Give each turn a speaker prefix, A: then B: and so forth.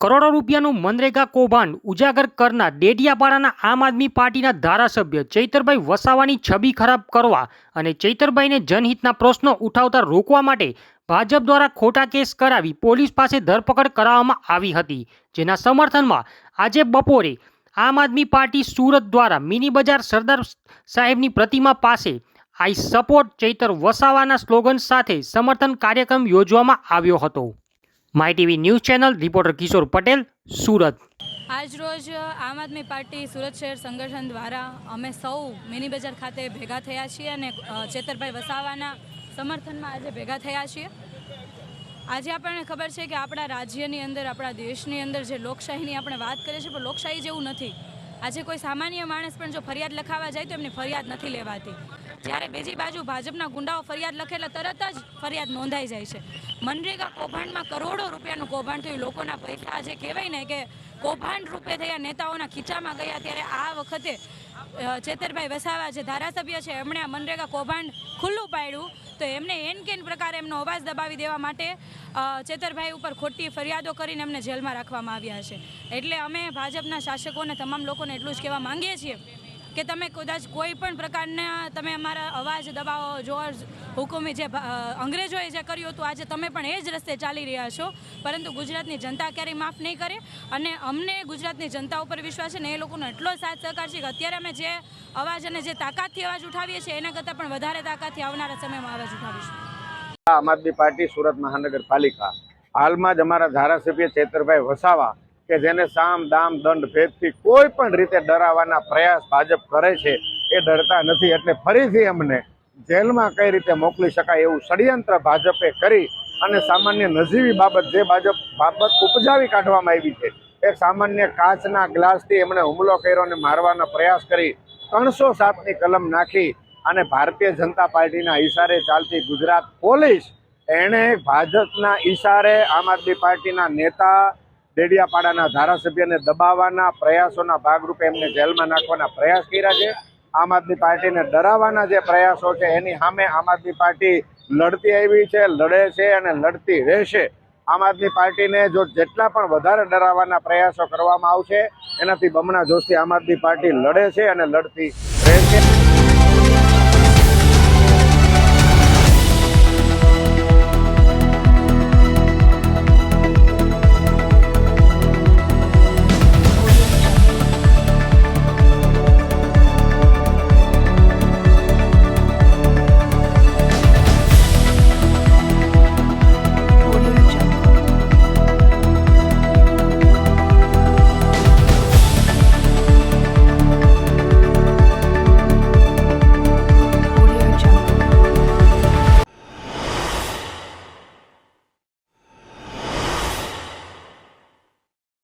A: કરોડો રૂપિયાનું મનરેગા કૌભાંડ ઉજાગર કરનાર ડેડિયાપાડાના આમ આદમી પાર્ટીના ધારાસભ્ય ચૈતરભાઈ વસાવાની છબી ખરાબ કરવા અને ચૈતરભાઈને જનહિતના પ્રશ્નો ઉઠાવતા રોકવા માટે ભાજપ દ્વારા ખોટા કેસ કરાવી પોલીસ પાસે ધરપકડ કરાવવામાં આવી હતી, જેના સમર્થનમાં આજે બપોરે આમ આદમી પાર્ટી સુરત દ્વારા મિની બજાર સરદાર સાહેબની પ્રતિમા પાસે આઈ સપોર્ટ ચૈતર વસાવાના સ્લોગન સાથે સમર્થન કાર્યક્રમ યોજવામાં આવ્યો હતો. My TV news channel reporter Kishor Patel, Surat.
B: આજરોજ આમ આદમી પાર્ટી સુરત શહેર સંગઠન દ્વારા અમે સૌ મિની બજાર ખાતે ભેગા થયા છીએ અને ચેતરભાઈ વસાવાના સમર્થનમાં આજે ભેગા થયા છીએ. આજે આપણને ખબર છે કે આપણા રાજ્યની અંદર, આપણા દેશની અંદર જે લોકશાહીની આપણે વાત કરીએ છીએ, પણ લોકશાહી જેવું નથી. આજે કોઈ સામાન્ય માણસ પણ જો ફરિયાદ લખાવા જાય તો એમની ફરિયાદ નથી લેવાતી. જ્યારે બીજી બાજુ ભાજપના ગુંડાઓ ફરિયાદ લખે એટલે તરત જ ફરિયાદ નોંધાઈ જાય છે. મનરેગા કૌભાંડમાં કરોડો રૂપિયાનું કૌભાંડ થયું. લોકોના પૈસા આજે કહેવાય ને કે કૌભાંડ રૂપે થયા. નેતાઓના ખીચામાં ગયા ત્યારે આ વખતે ચેતરભાઈ વસાવા જે ધારાસભ્ય છે, એમણે આ મનરેગા કૌભાંડ ખુલ્લું પાડ્યું. તો એમને એન કેન પ્રકારે એમનો અવાજ દબાવી દેવા માટે ચેતરભાઈ ઉપર ખોટી ફરિયાદો કરીને એમને જેલમાં રાખવામાં આવ્યા છે. એટલે અમે ભાજપના શાસકોને, તમામ લોકોને એટલું જ કહેવા માંગીએ છીએ કે તમે કદાચ કોઈ પણ પ્રકારના તમે અમારા અવાજ, દબાવો, જોર, હુકુમી જે અંગ્રેજોએ જે કર્યું હતું, આજે તમે પણ એ જ રસ્તે ચાલી રહ્યા છો. પરંતુ ગુજરાતની જનતા ક્યારેય માફ નહીં કરે અને અમને ગુજરાતની જનતા ઉપર વિશ્વાસ છે ને એ લોકોનો એટલો સાથ સહકાર છે કે અત્યારે અમે જે અવાજ અને જે તાકાતથી અવાજ ઉઠાવીએ છીએ, એના કરતાં પણ વધારે તાકાતથી આવનારા સમયમાં અવાજ ઉઠાવીશું.
C: આમ આદમી પાર્ટી સુરત મહાનગરપાલિકા. હાલમાં જ અમારા ધારાસભ્ય ચેતરભાઈ વસાવા કે જેને સામ, દામ, દંડ, ભેદથી કોઈ પણ રીતે ડરાવવાના પ્રયાસ ભાજપ કરે છે, એ ડરતા નથી. એટલે ફરીથી અમને જેલમાં કઈ રીતે મોકલી શકાય એવું ષડયંત્ર ભાજપે કરી અને સામાન્ય નજીવી બાબત જે ભાજપ બાબત ઉપજાવી કાઢવામાં આવી છે એક સામાન્ય કાચના ગ્લાસથી એમણે હુમલો કર્યો અને મારવાનો પ્રયાસ કરી ત્રણસો સાતની કલમ નાખી અને ભારતીય જનતા પાર્ટીના ઈશારે ચાલતી ગુજરાત પોલીસ એણે ભાજપના ઈશારે આમ આદમી પાર્ટીના નેતા ડેડિયાપાડાના ધારાસભ્યને દબાવવાના પ્રયાસોના ભાગરૂપે એમને જેલમાં નાખવાના પ્રયાસ કર્યા છે. આમ આદમી પાર્ટીને ડરાવવાના જે પ્રયાસો છે, એની સામે આમ આદમી પાર્ટી લડતી આવી છે, લડે છે અને લડતી રહેશે. આમ આદમી પાર્ટીને જો જેટલા પણ વધારે ડરાવવાના પ્રયાસો કરવામાં આવશે, એનાથી બમણા જોશથી આમ આદમી પાર્ટી લડે છે અને લડતી રહેશે.